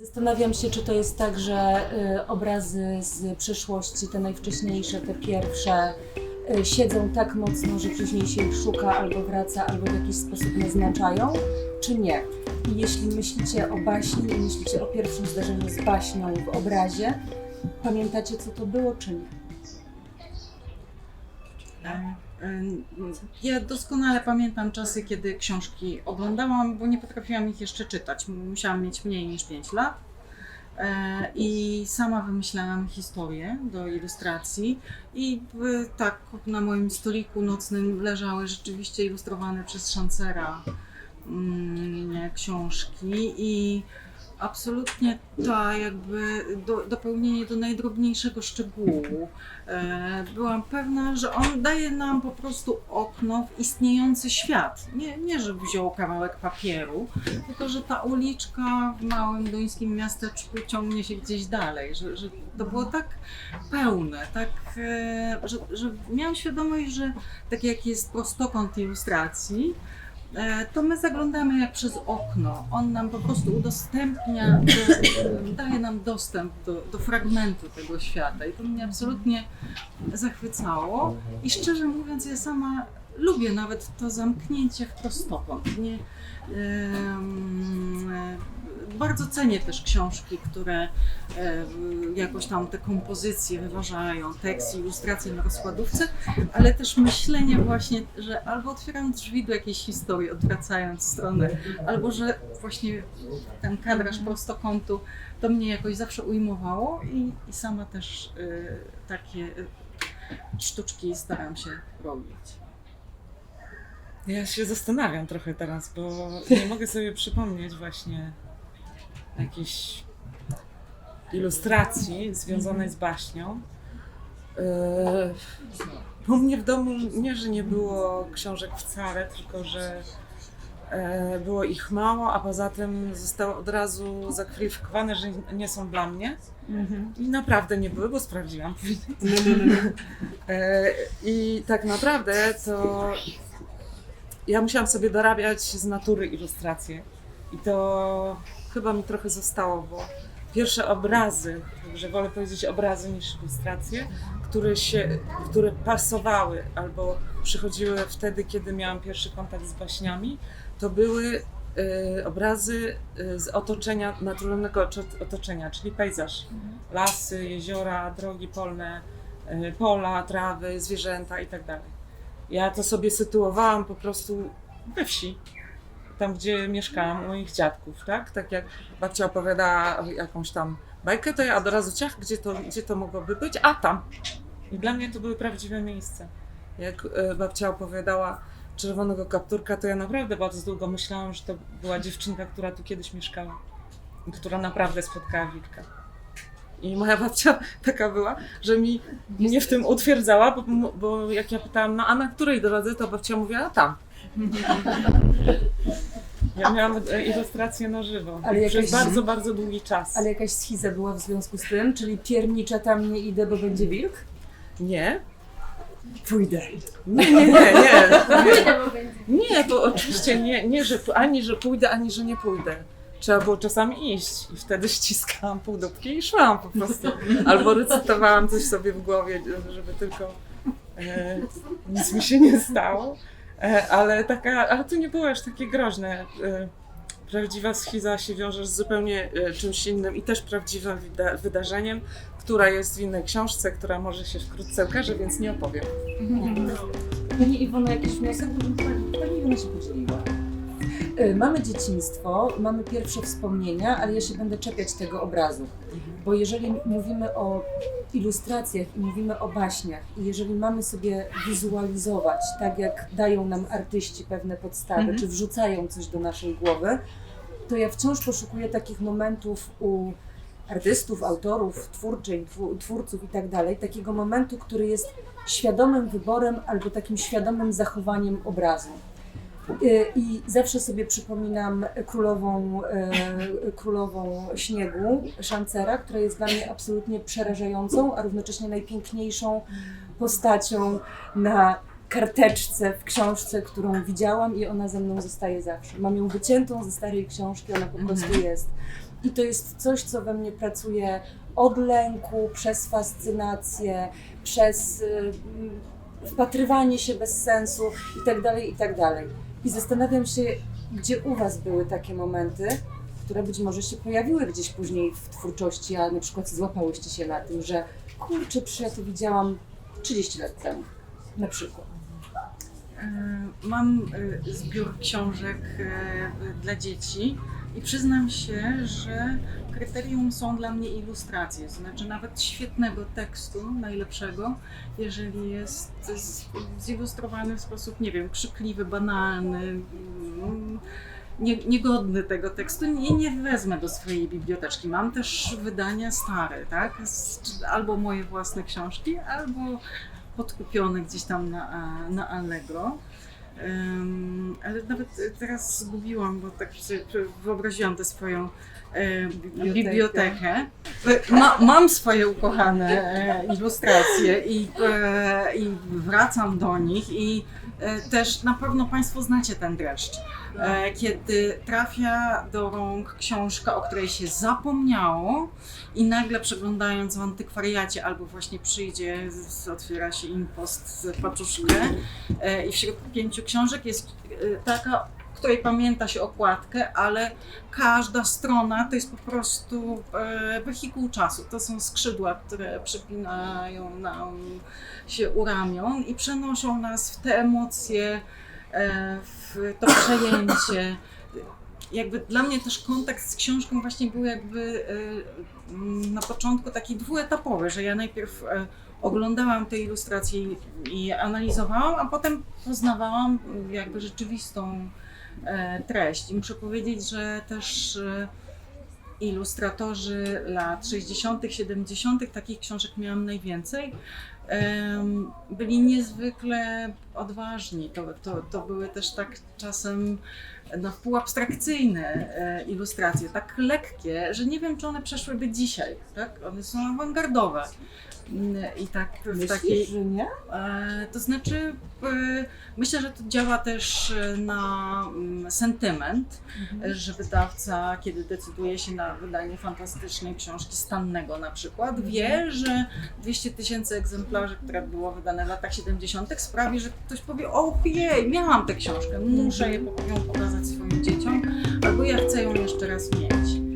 Zastanawiam się, czy to jest tak, że y, obrazy z przeszłości, te najwcześniejsze, te pierwsze, y, siedzą tak mocno, że później się ich szuka albo wraca, albo w jakiś sposób naznaczają, czy nie? I jeśli myślicie o baśni i myślicie o pierwszym zdarzeniu z baśnią w obrazie, pamiętacie, co to było, czy nie? Ja doskonale pamiętam czasy, kiedy książki oglądałam, bo nie potrafiłam ich jeszcze czytać. Musiałam mieć mniej niż 5 lat. E, I sama wymyślałam historię do ilustracji. I e, tak na moim stoliku nocnym leżały rzeczywiście ilustrowane przez Szancera mm, książki. I absolutnie ta jakby do, dopełnienie do najdrobniejszego szczegółu. E, byłam pewna, że on daje nam po prostu okno w istniejący świat. Nie, nie że wziął kawałek papieru, tylko że ta uliczka w małym duńskim miasteczku ciągnie się gdzieś dalej. Że, że to było tak pełne, tak, e, że, że miałam świadomość, że tak jak jest prostokąt ilustracji, to my zaglądamy jak przez okno. On nam po prostu udostępnia, e, daje nam dostęp do, do fragmentu tego świata i to mnie absolutnie zachwycało. I szczerze mówiąc, ja sama lubię nawet to zamknięcie w prostokąt. Nie, e, bardzo cenię też książki, które e, jakoś tam te kompozycje wyważają, tekst, ilustracje na rozkładówce, ale też myślenie właśnie, że albo otwieram drzwi do jakiejś historii, odwracając stronę, albo że właśnie ten kadraż prostokątu to mnie jakoś zawsze ujmowało i, i sama też y, takie y, sztuczki staram się robić. Ja się zastanawiam trochę teraz, bo nie mogę sobie przypomnieć właśnie jakiejś ilustracji związanej z baśnią. Yy, U mnie w domu nie, że nie było książek wcale, tylko że e, było ich mało, a poza tym zostały od razu zakwalifikowane, że nie są dla mnie. I naprawdę nie były, bo sprawdziłam później. E, I tak naprawdę to ja musiałam sobie dorabiać z natury ilustracje. I to chyba mi trochę zostało, bo pierwsze obrazy, że wolę powiedzieć obrazy niż ilustracje, które, się, które pasowały albo przychodziły wtedy, kiedy miałam pierwszy kontakt z baśniami, to były e, obrazy e, z otoczenia, naturalnego otoczenia, czyli pejzaż. Lasy, jeziora, drogi polne, e, pola, trawy, zwierzęta itd. Ja to sobie sytuowałam po prostu we wsi, tam gdzie mieszkałam, u moich dziadków, tak? Tak jak babcia opowiadała jakąś tam bajkę, to ja od razu ciach, gdzie to, gdzie to mogłoby być, a tam. I dla mnie to były prawdziwe miejsca. Jak e, babcia opowiadała Czerwonego Kapturka, to ja naprawdę bardzo długo myślałam, że to była dziewczynka, która tu kiedyś mieszkała. Która naprawdę spotkała wilka. I moja babcia taka była, że mi mnie w tym utwierdzała, bo, bo jak ja pytałam, no a na której drodze, to babcia mówiła, tam. Ja miałam e, ilustrację na żywo. Ale jakaś- Przez bardzo, bardzo długi czas. Ale jakaś schiza była w związku z tym, czyli piernicza tam nie idę, bo będzie wilk? Nie? Pójdę. Nie, nie, nie, nie. Nie, bo oczywiście nie, nie że, ani że pójdę, ani że nie pójdę. Trzeba było czasami iść i wtedy ściskałam półdupki i szłam po prostu. Albo recytowałam coś sobie w głowie, żeby tylko e, nic mi się nie stało. E, ale, taka, ale to nie było aż takie groźne. E, prawdziwa schiza się wiąże z zupełnie e, czymś innym i też prawdziwym wyda- wydarzeniem, która jest w innej książce, która może się wkrótce ukaże, więc nie opowiem. Pani Iwona, jakiś wniosek? Pani, Iwona się podzieliła. Mamy dzieciństwo, mamy pierwsze wspomnienia, ale ja się będę czepiać tego obrazu. Bo jeżeli mówimy o ilustracjach i mówimy o baśniach, i jeżeli mamy sobie wizualizować, tak jak dają nam artyści pewne podstawy, Mhm. czy wrzucają coś do naszej głowy, to ja wciąż poszukuję takich momentów u artystów, autorów, twórczyń, twórców i tak dalej, takiego momentu, który jest świadomym wyborem albo takim świadomym zachowaniem obrazu. Y, I zawsze sobie przypominam królową, e, królową śniegu Szancera, która jest dla mnie absolutnie przerażającą, a równocześnie najpiękniejszą postacią na karteczce w książce, którą widziałam i ona ze mną zostaje zawsze. Mam ją wyciętą ze starej książki, ona po prostu jest. I to jest coś, co we mnie pracuje od lęku, przez fascynację, przez y, wpatrywanie się bez sensu itd., itd. I zastanawiam się, gdzie u Was były takie momenty, które być może się pojawiły gdzieś później w twórczości, a na przykład złapałyście się na tym, że kurczę, czy ja to widziałam 30 lat temu, na przykład. E, Mam e, zbiór książek e, dla dzieci i przyznam się, że kryterium są dla mnie ilustracje, znaczy nawet świetnego tekstu, najlepszego, jeżeli jest zilustrowany w sposób, nie wiem, krzykliwy, banalny, mm, nie, niegodny tego tekstu, nie, nie wezmę do swojej biblioteczki. Mam też wydania stare, tak? Albo moje własne książki, albo podkupione gdzieś tam na, na Allegro. Ale nawet teraz zgubiłam, bo tak wyobraziłam tę swoją e, Bibliotekę. bibliotekę. E, Ma, mam swoje ukochane e, ilustracje i, e, i wracam do nich i e, też na pewno Państwo znacie ten dreszcz. E, kiedy trafia do rąk książka, o której się zapomniało i nagle przeglądając w antykwariacie albo właśnie przyjdzie, otwiera się impost z paczuszkę e, i wśród pięciu książek jest e, taka, której pamięta się okładkę, ale każda strona to jest po prostu e, wehikuł czasu. To są skrzydła, które przypinają nam się u ramion i przenoszą nas w te emocje, e, w to przejęcie. Jakby dla mnie też kontakt z książką właśnie był jakby na początku taki dwuetapowy, że ja najpierw oglądałam te ilustracje i- analizowałam, a potem poznawałam jakby rzeczywistą e, treść. I muszę powiedzieć, że też e, ilustratorzy lat 60., 70., takich książek miałam najwięcej. Byli niezwykle odważni. To, to, to były też tak czasem no, półabstrakcyjne e, ilustracje, tak lekkie, że nie wiem, czy one przeszłyby dzisiaj. Tak? One są awangardowe. Mm, I tak w takiej. Myślisz, że nie? E, To znaczy, e, myślę, że to działa też na mm, sentyment, e, że wydawca, kiedy decyduje się na wydanie fantastycznej książki Stannego na przykład, wie, że 200 tysięcy egzemplarzy, które było wydane w latach 70., sprawi, że ktoś powie: Ojej, miałam tę książkę, muszę ją pokazać swoim dzieciom, albo ja chcę ją jeszcze raz mieć.